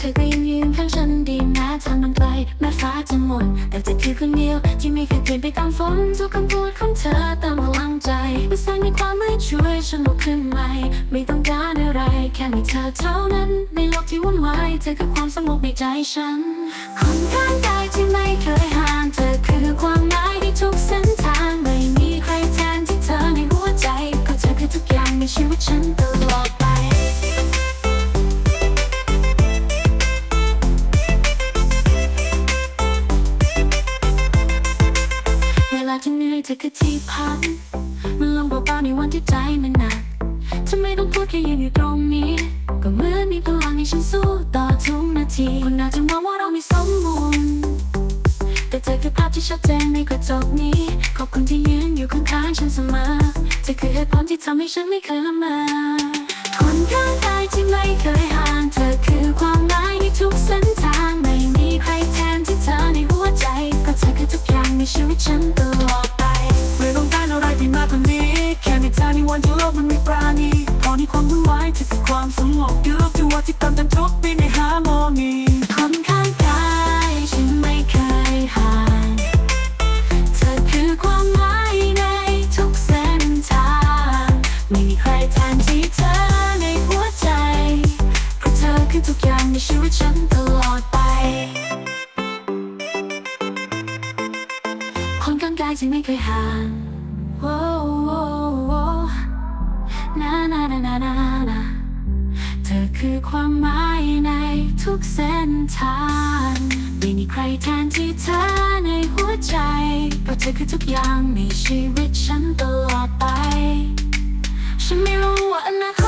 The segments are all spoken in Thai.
เธอก็ยังยืนข้างฉันดีนะทางมันไกลแม้ฟ้าจะหมดแต่จะคือคนเดียวที่ไม่เคยเปลี่ยนไปตามฝนทุกคำพูดของเธอตามพลังใจภาษาในความไม่ช่วยฉันลุกขึ้นใหม่ไม่ต้องการอะไร แค่มีเธอเท่านั้น ในโลกที่วุ่นวายเธอคือความสงบในใจฉันคนข้างกายที่ไม่เคยห่างเธอคือความหมายที่ทุกเส้น เธอคือที่พักมันลงเบาๆในวันที่ใจมันหนักจะไม่ต้องพูดแค่ยืนอยู่ตรงนี้ ก็เหมือนมีพลังให้ฉันสู้ต่อทุกนาทีคนอาจจะมองว่าเราไม่สมบูรณ์แต่เธอคือภาพที่ชัดเจนในกระจกนี้ ขอบคุณที่ยืนอยู่ข้างๆฉันเสมอเธอคือเหตุผลที่ทำให้ฉันไม่เคยละเมอคนข้างกายที่ไม่เคยห่าง เธอคือความหมายในทุกเส้นทาง ไม่มีใครแทนที่เธอในหัวใจก็เธอคือทุกอย่างในชีวิตฉันตัว ความสงบอยู่อบตัวที่ตามตันทุกปีในหาโมงีคนข้างกายฉันไม่เคยห่างเธอคือความหมายในทุกเส้นทางไม่มีใครแทนที่เธอในหัวใจเพราะเธอคือทุกอย่างในชีวิตฉันตลอดไป คนข้างกายฉันไม่เคยห่าง whoa, whoa, whoa. Na na na na na. คือความหมายในทุกเส้นทางไม่มีใครแทนที่เธอในหัวใจ เพราะเธอคือทุกอย่างในชีวิตฉันตลอดไป ฉันไม่รู้ว่าอนาคต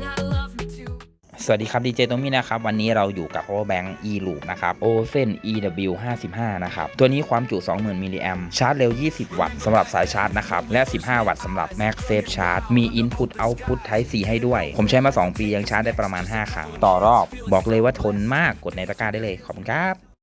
วัสดีครับดีเจตรงนี้นะครับ วันนี้เราอยู่กับ power bank e loop นะครับ ozen ew 55นะครับ ตัวนี้ความจุ 20,000มิลลิแอมชาร์จเร็ว 20 วัตต์สำหรับสายชาร์จนะครับ และ 15 วัตต์สำหรับ Max Safe Charge มี Input Output Type C ให้ด้วย ผมใช้มา 2 ปียังชาร์จได้ประมาณ 5 ครั้ง ต่อรอบ บอกเลยว่าทนมากกดในตะกร้าได้เลย ขอบคุณครับ